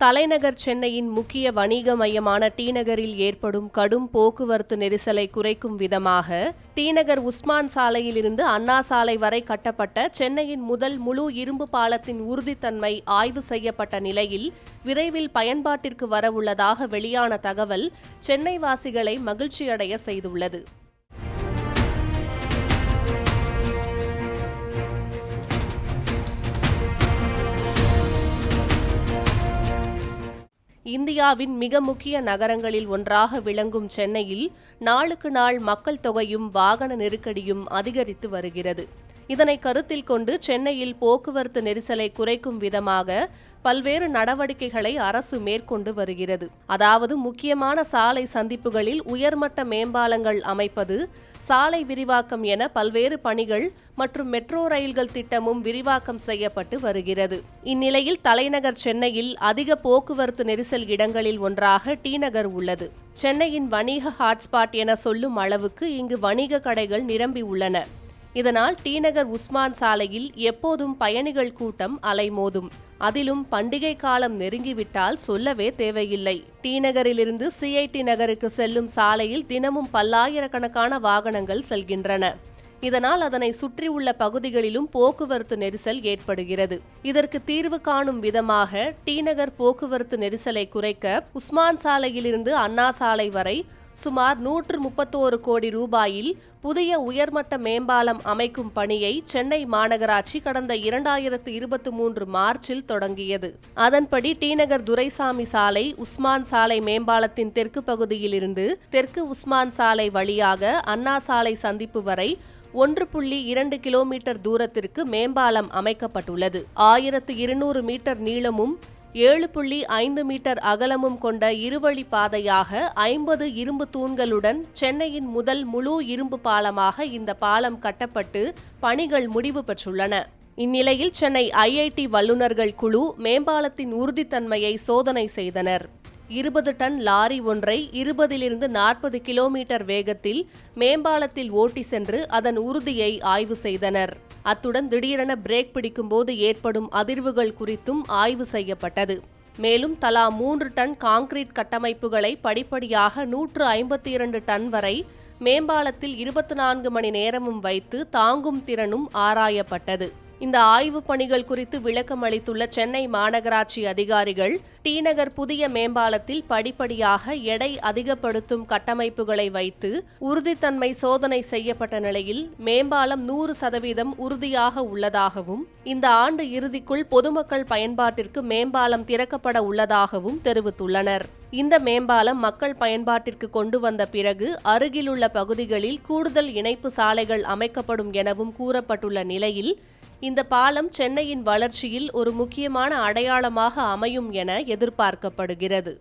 தலைநகர் சென்னையின் முக்கிய வணிக மையமான டிநகரில் ஏற்படும் கடும் போக்குவரத்து நெரிசலை குறைக்கும் விதமாக டிநகர் உஸ்மான் சாலையிலிருந்து அண்ணா சாலை வரை கட்டப்பட்ட சென்னையின் முதல் முழு இரும்பு பாலத்தின் உறுதித்தன்மை ஆய்வு செய்யப்பட்ட நிலையில் விரைவில் பயன்பாட்டிற்கு வரவுள்ளதாக வெளியான தகவல் சென்னை வாசிகளை மகிழ்ச்சியடைய செய்துள்ளது. இந்தியாவின் மிக முக்கிய நகரங்களில் ஒன்றாக விளங்கும் சென்னையில் நாளுக்கு நாள் மக்கள் தொகையும் வாகன நெருக்கடியும் அதிகரித்து வருகிறது. இதனை கருத்தில் கொண்டு சென்னையில் போக்குவரத்து நெரிசலை குறைக்கும் விதமாக பல்வேறு நடவடிக்கைகளை அரசு மேற்கொண்டு வருகிறது. அதாவது முக்கியமான சாலை சந்திப்புகளில் உயர்மட்ட மேம்பாலங்கள் அமைப்பது சாலை விரிவாக்கம் என பல்வேறு பணிகள் மற்றும் மெட்ரோ ரயில்கள் திட்டமும் விரிவாக்கம் செய்யப்பட்டு வருகிறது. இந்நிலையில் தலைநகர் சென்னையில் அதிக போக்குவரத்து நெரிசல் இடங்களில் ஒன்றாக டி நகர் உள்ளது. சென்னையின் வணிக ஹாட்ஸ்பாட் என சொல்லும் அளவுக்கு இங்கு வணிக கடைகள் நிரம்பி உள்ளன. இதனால் டிநகர் உஸ்மான் சாலையில் எப்போதும் பயணிகள் கூட்டம் அலைமோதும். அதிலும் பண்டிகை காலம் நெருங்கிவிட்டால் சொல்லவே தேவையில்லை. டி நகரிலிருந்து சிஐடி நகருக்கு செல்லும் சாலையில் தினமும் பல்லாயிரக்கணக்கான வாகனங்கள் செல்கின்றன. இதனால் அதனை சுற்றியுள்ள பகுதிகளிலும் போக்குவரத்து நெரிசல் ஏற்படுகிறது. இதற்கு தீர்வு காணும் விதமாக டி நகர் போக்குவரத்து நெரிசலை குறைக்க உஸ்மான் சாலையிலிருந்து அண்ணா சாலை வரை சுமார் நூற்று முப்பத்தோரு கோடி ரூபாயில் புதிய உயர்மட்ட மேம்பாலம் அமைக்கும் பணியை சென்னை மாநகராட்சி கடந்த இரண்டாயிரத்து இருபத்தி மூன்று மார்ச்சில் தொடங்கியது. அதன்படி டிநகர் துரைசாமி சாலை உஸ்மான் சாலை மேம்பாலத்தின் தெற்கு பகுதியிலிருந்து தெற்கு உஸ்மான் சாலை வழியாக அண்ணா சாலை சந்திப்பு வரை ஒன்று புள்ளி இரண்டு கிலோமீட்டர் தூரத்திற்கு மேம்பாலம் அமைக்கப்பட்டுள்ளது. ஆயிரத்து இருநூறு மீட்டர் நீளமும் ஏழு புள்ளி ஐந்து மீட்டர் அகலமும் கொண்ட இருவழி பாதையாக ஐம்பது இரும்பு தூண்களுடன் சென்னையின் முதல் முழு இரும்பு பாலமாக இந்த பாலம் கட்டப்பட்டு பணிகள் முடிவு பெற்றுள்ளன. இந்நிலையில் சென்னை ஐஐடி வல்லுநர்கள் குழு மேம்பாலத்தின் உறுதித்தன்மையை சோதனை செய்தனர். இருபது டன் லாரி ஒன்றை இருபதிலிருந்து நாற்பது கிலோமீட்டர் வேகத்தில் மேம்பாலத்தில் ஓட்டி சென்று அதன் உறுதியை ஆய்வு செய்தனர். அத்துடன் திடீரென பிரேக் பிடிக்கும்போது ஏற்படும் அதிர்வுகள் குறித்தும் ஆய்வு செய்யப்பட்டது. மேலும் தலா மூன்று டன் காங்கிரீட் கட்டமைப்புகளை படிப்படியாக நூற்று ஐம்பத்தி இரண்டு டன் வரை மேம்பாலத்தில் இருபத்தி நான்கு மணி நேரமும் வைத்து தாங்கும் திறனும் ஆராயப்பட்டது. இந்த ஆய்வுப் பணிகள் குறித்து விளக்கம் அளித்துள்ள சென்னை மாநகராட்சி அதிகாரிகள் டி நகர் புதிய மேம்பாலத்தில் படிப்படியாக எடை அதிகப்படுத்தும் கட்டமைப்புகளை வைத்து உறுதித்தன்மை சோதனை செய்யப்பட்ட நிலையில் மேம்பாலம் நூறு சதவீதம் உறுதியாக உள்ளதாகவும் இந்த ஆண்டு இறுதிக்குள் பொதுமக்கள் பயன்பாட்டிற்கு மேம்பாலம் திறக்கப்பட உள்ளதாகவும் தெரிவித்துள்ளனர். இந்த மேம்பாலம் மக்கள் பயன்பாட்டிற்கு கொண்டு வந்த பிறகு அருகிலுள்ள பகுதிகளில் கூடுதல் இணைப்பு சாலைகள் அமைக்கப்படும் எனவும் கூறப்பட்டுள்ள நிலையில் இந்த பாலம் சென்னையின் வளர்ச்சியில் ஒரு முக்கியமான அடையாளமாக அமையும் என எதிர்பார்க்கப்படுகிறது.